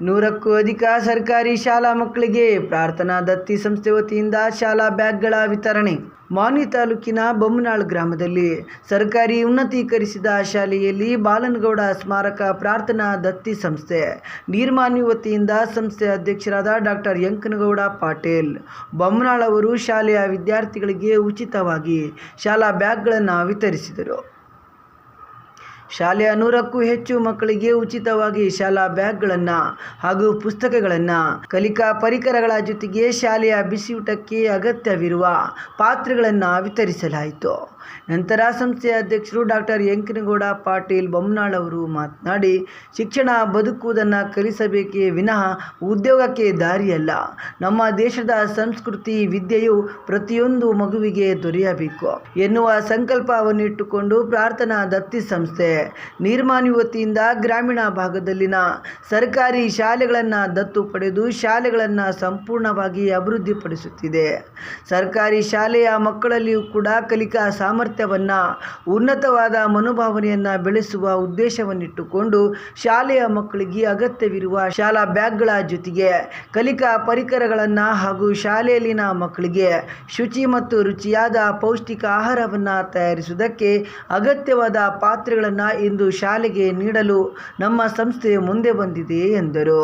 ನೂರಕ್ಕೂ ಅಧಿಕ ಸರ್ಕಾರಿ ಶಾಲಾ ಮಕ್ಕಳಿಗೆ ಪ್ರಾರ್ಥನಾ ದತ್ತಿ ಸಂಸ್ಥೆ ವತಿಯಿಂದ ಶಾಲಾ ಬ್ಯಾಗ್ಗಳ ವಿತರಣೆ. ಮಾನ್ವಿ ತಾಲೂಕಿನ ಬೊಮ್ಮನಾಳ್ ಗ್ರಾಮದಲ್ಲಿ ಸರ್ಕಾರಿ ಉನ್ನತೀಕರಿಸಿದ ಶಾಲೆಯಲ್ಲಿ ಬಾಲನಗೌಡ ಸ್ಮಾರಕ ಪ್ರಾರ್ಥನಾ ದತ್ತಿ ಸಂಸ್ಥೆ. ನೀರ್ಮಾನ್ವಿ ವತಿಯಿಂದ ಸಂಸ್ಥೆ ಅಧ್ಯಕ್ಷರಾದ ಡಾಕ್ಟರ್ ಯಂಕನಗೌಡ ಪಾಟೀಲ್. ಬೊಮ್ಮನಾಳ್ ಅವರು ಶಾಲೆಯ ವಿದ್ಯಾರ್ಥಿಗಳಿಗೆ ಉಚಿತವಾಗಿ ಶಾಲಾ ಬ್ಯಾಗ್ಗಳನ್ನು ವಿತರಿಸಿದರು. ಶಾಲೆಯ ನೂರಕ್ಕೂ ಹೆಚ್ಚು ಮಕ್ಕಳಿಗೆ ಉಚಿತವಾಗಿ ಶಾಲಾ ಬ್ಯಾಗ್ಗಳನ್ನು ಹಾಗೂ ಪುಸ್ತಕಗಳನ್ನು, ಕಲಿಕಾ ಪರಿಕರಗಳ ಜೊತೆಗೆ ಶಾಲೆಯ ಬಿಸಿಯೂಟಕ್ಕೆ ಅಗತ್ಯವಿರುವ ಪಾತ್ರೆಗಳನ್ನು ವಿತರಿಸಲಾಯಿತು. ನಂತರ ಸಂಸ್ಥೆಯ ಅಧ್ಯಕ್ಷರು ಡಾಕ್ಟರ್ ಯಂಕನಗೌಡ ಪಾಟೀಲ್ ಬೊಮ್ಮನಾಳ್ ಅವರು ಮಾತನಾಡಿ, ಶಿಕ್ಷಣ ಬದುಕುವುದನ್ನು ಕಲಿಸಬೇಕೇ ವಿನಃ ಉದ್ಯೋಗಕ್ಕೆ ದಾರಿಯಲ್ಲ. ನಮ್ಮ ದೇಶದ ಸಂಸ್ಕೃತಿ, ವಿದ್ಯೆಯು ಪ್ರತಿಯೊಂದು ಮಗುವಿಗೆ ದೊರೆಯಬೇಕು ಎನ್ನುವ ಸಂಕಲ್ಪವನ್ನಿಟ್ಟುಕೊಂಡು ಪ್ರಾರ್ಥನಾ ದತ್ತಿ ಸಂಸ್ಥೆ ನಿರ್ಮಾಣಿ ವತಿಯಿಂದ ಗ್ರಾಮೀಣ ಭಾಗದಲ್ಲಿನ ಸರ್ಕಾರಿ ಶಾಲೆಗಳನ್ನು ದತ್ತು ಪಡೆದು ಶಾಲೆಗಳನ್ನು ಸಂಪೂರ್ಣವಾಗಿ ಅಭಿವೃದ್ಧಿಪಡಿಸುತ್ತಿದೆ. ಸರ್ಕಾರಿ ಶಾಲೆಯ ಮಕ್ಕಳಲ್ಲಿಯೂ ಕೂಡ ಕಲಿಕಾ ಸಾಮರ್ಥ್ಯವನ್ನು, ಉನ್ನತವಾದ ಮನೋಭಾವನೆಯನ್ನು ಬೆಳೆಸುವ ಉದ್ದೇಶವನ್ನಿಟ್ಟುಕೊಂಡು ಶಾಲೆಯ ಮಕ್ಕಳಿಗೆ ಅಗತ್ಯವಿರುವ ಶಾಲಾ ಬ್ಯಾಗ್ಗಳ ಜೊತೆಗೆ ಕಲಿಕಾ ಪರಿಕರಗಳನ್ನು ಹಾಗೂ ಶಾಲೆಯಲ್ಲಿನ ಮಕ್ಕಳಿಗೆ ಶುಚಿ ಮತ್ತು ರುಚಿಯಾದ ಪೌಷ್ಟಿಕ ಆಹಾರವನ್ನು ತಯಾರಿಸುವುದಕ್ಕೆ ಅಗತ್ಯವಾದ ಪಾತ್ರೆಗಳನ್ನು ಇಂದು ಶಾಲೆಗೆ ನೀಡಲು ನಮ್ಮ ಸಂಸ್ಥೆ ಮುಂದೆ ಬಂದಿದೆ ಎಂದರು.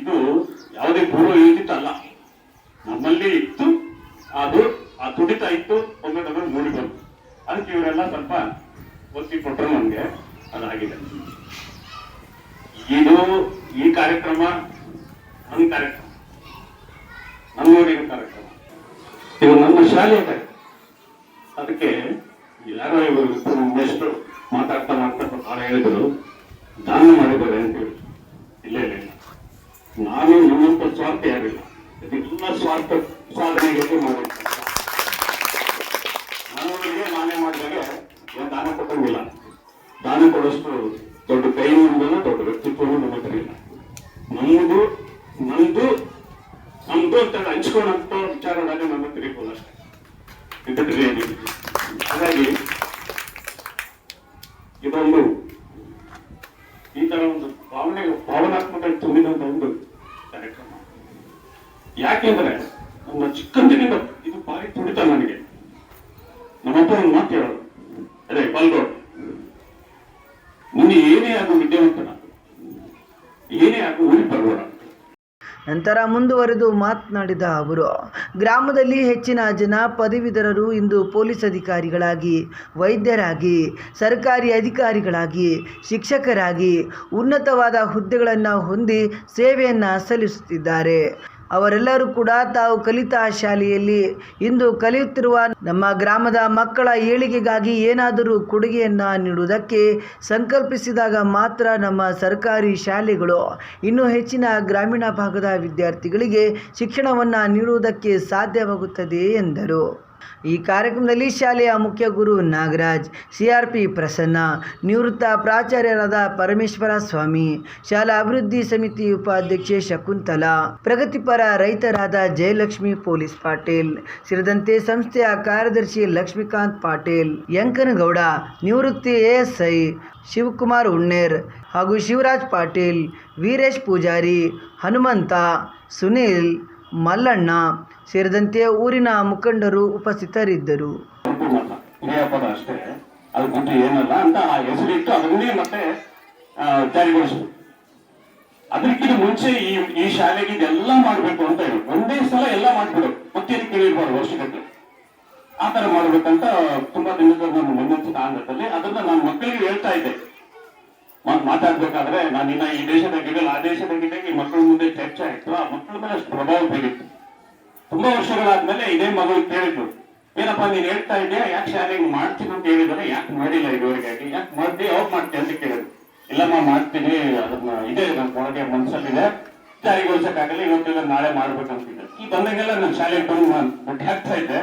ಇದು ಯಾವುದೇ ಪೂರ್ವ ಯೋಜಿತ ಅಲ್ಲ. ನಮ್ಮಲ್ಲಿ ಇತ್ತು, ಅದು ಆ ತುಡಿತ ಇತ್ತು, ಒಮ್ಮೆ ಒಮ್ಮೆ ಮೂಡಿ ಬಂತು. ಅದಕ್ಕೆ ಇವರೆಲ್ಲ ಸ್ವಲ್ಪ ಒತ್ತಿ ಕೊಟ್ಟರು ನಮಗೆ, ಅದಾಗಿದೆ. ಇದು ಈ ಕಾರ್ಯಕ್ರಮ ನನ್ನ ಕಾರ್ಯಕ್ರಮ. ನಮ್ಮೂರಿನ ಕಾರ್ಯಕ್ರಮ. ಇದು ನಮ್ಮ ಶಾಲೆಯ ಕಾರ್ಯಕ್ರಮ ಅದಕ್ಕೆ ಯಾರೋ ಇವರು ಮಾತಾಡ್ತಾ ಮಾತಾಡ್ತಾ ಭಾಳ ಹೇಳಿದ್ರು. ದಾನ ಮಾಡಿದ್ದಾರೆ ಅಂತ ಹೇಳಿ ಇಲ್ಲ ಇಲ್ಲ ನಾನು ನಿಮ್ಮಂತ ಸ್ವಾರ್ಥ ಯಾರಿಲ್ಲ. ಇದೆಲ್ಲ ಸ್ವಾರ್ಥ ಸಾಧನೆಗೆ ಮಾಡಿದ್ದೆ ನನ್ನವರಿಗೆ ನಾನೇ ಮಾಡಿದಾಗ ಏನು ದಾನ ಕೊಟ್ಟಂಗಿಲ್ಲ. ದಾನ ಕೊಡೋಷ್ಟು ದೊಡ್ಡ ಕೈನೂ ಇಲ್ಲ ದೊಡ್ಡ ವ್ಯಕ್ತಿತ್ವವೂ ನಮ್ಮ ಹತ್ರ ಇಲ್ಲ. ನಮ್ಮದು ನಮ್ದು ನಮ್ದು ಅಂತ ಹಂಚ್ಕೊಳ್ಳೋಂಥ ವಿಚಾರದಾಗ ನಮ್ಮ ಹತ್ರ ಇರ್ಬೋದು ಅಷ್ಟೇ. ಹಾಗಾಗಿ ಇದೊಂದು ಈ ತರ ಒಂದು ಭಾವನೆ ಭಾವನಾತ್ಮಕ ತುಂಬಿದಂತ ಒಂದು ಕಾರ್ಯಕ್ರಮ. ಯಾಕೆಂದ್ರೆ ನಮ್ಮ ಚಿಕ್ಕಂದಿನಿಂದ ಇದು ಭಾರಿ ತುಡಿತ ನನಗೆ. ನಮ್ಮಪ್ಪ ಒಂದು ಮಾತು ಹೇಳೋದು. ಅದೇ ಬಲ್ಗೋಡ್ ನಿನ್ನೆ ಏನೇ ಆಗು ವಿದ್ಯಾವಂತನ, ಏನೇ ಆಗು ಊರಿಗೆ ಬರಬೇಡ ನಂತರ ಮುಂದುವರೆದು ಮಾತನಾಡಿದ ಅವರು, ಗ್ರಾಮದಲ್ಲಿ ಹೆಚ್ಚಿನ ಜನ ಪದವೀಧರರು ಇಂದು ಪೊಲೀಸ್ ಅಧಿಕಾರಿಗಳಾಗಿ, ವೈದ್ಯರಾಗಿ, ಸರ್ಕಾರಿ ಅಧಿಕಾರಿಗಳಾಗಿ, ಶಿಕ್ಷಕರಾಗಿ ಉನ್ನತವಾದ ಹುದ್ದೆಗಳನ್ನು ಹೊಂದಿ ಸೇವೆಯನ್ನು ಸಲ್ಲಿಸುತ್ತಿದ್ದಾರೆ. ಅವರೆಲ್ಲರೂ ಕೂಡ ತಾವು ಕಲಿತ ಶಾಲೆಯಲ್ಲಿ ಇಂದು ಕಲಿಯುತ್ತಿರುವ ನಮ್ಮ ಗ್ರಾಮದ ಮಕ್ಕಳ ಏಳಿಗೆಗಾಗಿ ಏನಾದರೂ ಕೊಡುಗೆಯನ್ನು ನೀಡುವುದಕ್ಕೆ ಸಂಕಲ್ಪಿಸಿದಾಗ ಮಾತ್ರ ನಮ್ಮ ಸರ್ಕಾರಿ ಶಾಲೆಗಳು, ಇನ್ನೂ ಹೆಚ್ಚಿನ ಗ್ರಾಮೀಣ ಭಾಗದ ವಿದ್ಯಾರ್ಥಿಗಳಿಗೆ ಶಿಕ್ಷಣವನ್ನು ನೀಡುವುದಕ್ಕೆ ಸಾಧ್ಯವಾಗುತ್ತದೆ ಎಂದರು. ಈ ಕಾರ್ಯಕ್ರಮದಲ್ಲಿ ಶಾಲೆಯ ಮುಖ್ಯ ಗುರು ನಾಗರಾಜ್ ಸಿಆರ್ಪಿ ಪ್ರಸನ್ನ, ನಿವೃತ್ತ ಪ್ರಾಚಾರ್ಯರಾದ ಪರಮೇಶ್ವರ ಸ್ವಾಮಿ, ಶಾಲಾ ಅಭಿವೃದ್ಧಿ ಸಮಿತಿ ಉಪಾಧ್ಯಕ್ಷೆ ಶಕುಂತಲಾ, ಪ್ರಗತಿಪರ ರೈತರಾದ ಜಯಲಕ್ಷ್ಮಿ ಪೊಲೀಸ್ ಪಾಟೀಲ್, ಸೇರಿದಂತೆ ಸಂಸ್ಥೆಯ ಕಾರ್ಯದರ್ಶಿ ಲಕ್ಷ್ಮೀಕಾಂತ್ ಪಾಟೀಲ್ ಯಂಕನಗೌಡ ನಿವೃತ್ತಿ ಎಎಸ್ಐ ಶಿವಕುಮಾರ್ ಉಣ್ಣೇರ್ ಹಾಗೂ ಶಿವರಾಜ್ ಪಾಟೀಲ್, ವೀರೇಶ್ ಪೂಜಾರಿ, ಹನುಮಂತ, ಸುನೀಲ್ ಮಲ್ಲಣ್ಣ ಸೇರಿದಂತೆ ಊರಿನ ಮುಖಂಡರು ಉಪಸ್ಥಿತರಿದ್ದರು. ಅಷ್ಟೇ. ಏನಲ್ಲ ಅಂತ ಆ ಹೆಸರಿಟ್ಟು ಅದನ್ನೇ ಮತ್ತೆ ಅದಕ್ಕಿಂತ ಮುಂಚೆ ಈ ಈ ಶಾಲೆಗೆ ಇದೆಲ್ಲ ಮಾಡ್ಬೇಕು ಅಂತ ಹೇಳಿ. ಒಂದೇ ಸಲ ಎಲ್ಲ ಮಾಡ್ಬಿಡು ಮತ್ತೆ ಕೇಳಿರ್ಬಾರ್ದು ವರ್ಷಗಟ್ಟಲೆ. ಆ ತರ ಮಾಡ್ಬೇಕಂತ ತುಂಬಾ ದಿನದ ನಮ್ಮ ಮುನ್ನೂಚನೆ ಆಂಧ್ರದಲ್ಲಿ ಅದನ್ನ ನಾನು ಮಕ್ಕಳಿಗೆ ಹೇಳ್ತಾ ಇದ್ದೆ. ಮಾತಾಡ್ಬೇಕಾದ್ರೆ ನಾನು ಇನ್ನ ಈ ಗಿಡಗಳು, ಆ ದೇಶದ ಈ ಮಕ್ಕಳ ಮುಂದೆ ಚರ್ಚೆ ಆಯ್ತು. ಆ ಮಕ್ಕಳ ಮೇಲೆ ಅಷ್ಟು ಪ್ರಭಾವ ಬೀರಿತ್ತು. ತುಂಬಾ ವರ್ಷಗಳಾದ್ಮೇಲೆ ಇದೇ ಮಗಳು ಕೇಳಿದ್ರು ಏನಪ್ಪ, ನೀನ್ ಹೇಳ್ತಾ ಇದೆಯಾ? ಯಾಕೆ ಶಾಲೆಗೆ ಮಾಡ್ತೀನಿ ಅಂತ ಹೇಳಿದ್ರೆ ಯಾಕೆ ಮಾಡಿಲ್ಲ ಇದುವರೆಗೆ? ಯಾಕೆ ಮಾಡಿದ್ರಿ ಯಾವಾಗ ಮಾಡ್ತೀನಿ ಅಂತ ಕೇಳಿದ್ರು. ಇಲ್ಲಮ್ಮ, ಮಾಡ್ತೀನಿ. ಅದನ್ನ ಇದೆ ನನ್ನ ಒಳಗೆ ಮನ್ಸಲ್ಲಿದೆ. ಜಾರಿಗೊಳಿಸಕ್ಕಾಗಲ್ಲ, ಇವತ್ತಿಲ್ಲ ನಾಳೆ ಮಾಡ್ಬೇಕಂತಿದ್ದೆ. ಈ ಬಂದಾಗೆಲ್ಲ ನಾನು ಶಾಲೆಗೆ ಬಂದು ನಾನು ಹಾಕ್ತಾ ಆಗ್ತಾ ಇದ್ದೆ.